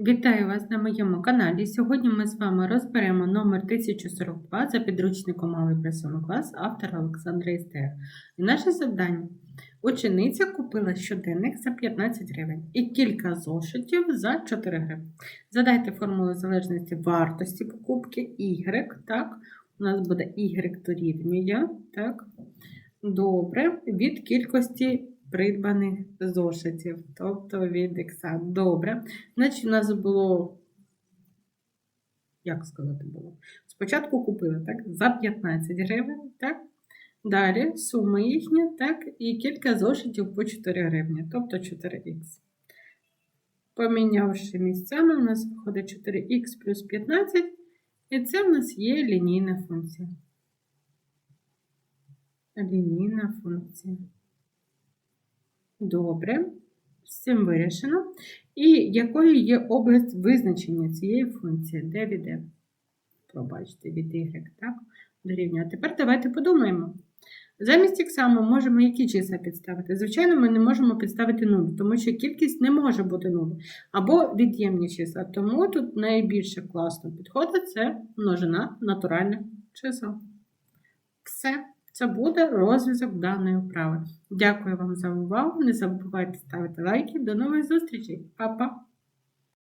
Вітаю вас на моєму каналі. Сьогодні ми з вами розберемо номер 1042 за підручником Малий пресовий клас автора Олександра Істер. І наше завдання. Учениця купила щоденник за 15 гривень і кілька зошитів за 4 гривень. Задайте формулу залежності вартості покупки Y, так? У нас буде Y дорівнює, так? Добре, від кількості придбаних зошитів, тобто від ікса. Добре. Значить, у нас було. Як сказати було? Спочатку купили так, за 15 гривень, так? Далі сума їхня, так, і кілька зошитів по 4 гривні, тобто 4х. Помінявши місцями, у нас виходить 4х плюс 15, і це в нас є лінійна функція. Лінійна функція. Добре, з цим вирішено. І якою є область визначення цієї функції? Де від де? Пробачте, від y, так? Дорівнює. А тепер давайте подумаємо. Замість х ми можемо які числа підставити? Звичайно, ми не можемо підставити 0, тому що кількість не може бути 0. Або від'ємні числа. Тому тут найбільше класно підходить це множина натуральних чисел. Все. Це буде розв'язок даної вправи. Дякую вам за увагу. Не забувайте ставити лайки. До нових зустрічей. Па-па!